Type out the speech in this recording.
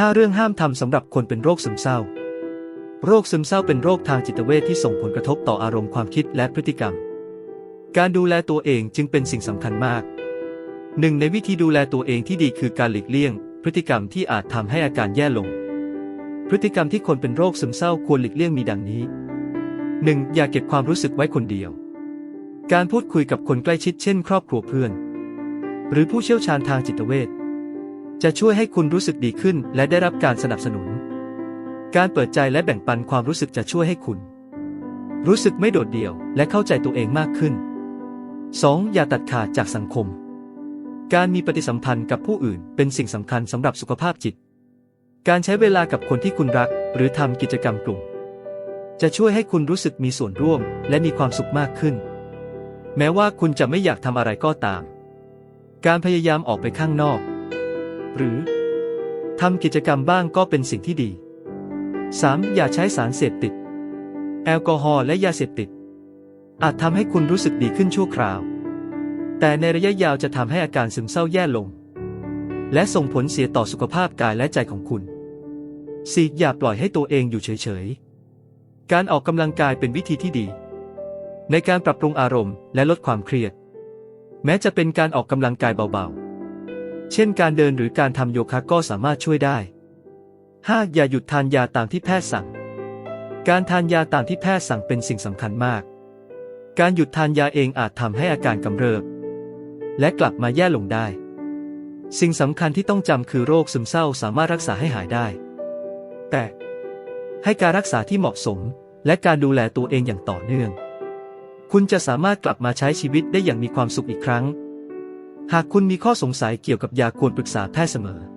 5 เรื่องห้ามทำสำหรับคนเป็นโรคซึมเศร้า โรคซึมเศร้าเป็นโรคทางจิตเวชที่ส่งผลกระทบต่ออารมณ์ความคิดและพฤติกรรม การดูแลตัวเองจึงเป็นสิ่งสำคัญมาก หนึ่งในวิธีดูแลตัวเองที่ดีคือการหลีกเลี่ยง พฤติกรรมที่อาจทำให้อาการแย่ลง พฤติกรรมที่คนเป็นโรคซึมเศร้าควรหลีกเลี่ยงมีดังนี้ 1. อย่าเก็บความรู้สึกไว้คนเดียว การพูดคุยกับคนใกล้ชิดเช่น ครอบครัวเพื่อน หรือผู้เชี่ยวชาญทางจิตเวช จะช่วยให้คุณรู้สึกดีขึ้นและได้รับการสนับสนุน การเปิดใจและแบ่งปันความรู้สึกจะช่วยให้คุณ รู้สึกไม่โดดเดี่ยวและเข้าใจตัวเองมากขึ้น 2. อย่าตัดขาดจากสังคม การมีปฏิสัมพันธ์กับผู้อื่นเป็นสิ่งสำคัญสำหรับสุขภาพจิต การใช้เวลากับคนที่คุณรัก หรือทำกิจกรรมกลุ่ม จะช่วยให้คุณรู้สึกมีส่วนร่วมและมีความสุขมากขึ้น แม้ว่าคุณจะไม่อยากทำอะไรก็ตาม การพยายามออกไปข้างนอก หรือทำกิจกรรมบ้างก็เป็นสิ่งที่ดี 3. อย่าใช้สารเสพติด แอลกอฮอล์และยาเสพติด อาจทำให้คุณรู้สึกดีขึ้นชั่วคราว แต่ในระยะยาวจะทำให้อาการซึมเศร้าแย่ลง และส่งผลเสียต่อสุขภาพกายและใจของคุณ 4. อย่าปล่อยให้ตัวเองอยู่เฉยๆ การออกกำลังกายเป็นวิธีที่ดี ในการปรับปรุงอารมณ์และลดความเครียด แม้จะเป็นการออกกำลังกายเบาๆ เช่นการเดินหรือการทำโยคะก็สามารถช่วยได้ 5. อย่าหยุดทานยาตามที่แพทย์สั่ง การทานยาตามที่แพทย์สั่งเป็นสิ่งสำคัญมาก การหยุดทานยาเองอาจทำให้อาการกำเริบ และกลับมาแย่ลงได้ สิ่งสำคัญที่ต้องจำคือโรคซึมเศร้าสามารถรักษาให้หายได้ แต่ให้การรักษาที่เหมาะสม และการดูแลตัวเองอย่างต่อเนื่อง คุณจะสามารถกลับมาใช้ชีวิตได้อย่างมีความสุขอีกครั้ง หากคุณมีข้อสงสัยเกี่ยวกับยาควรปรึกษาแพทย์เสมอ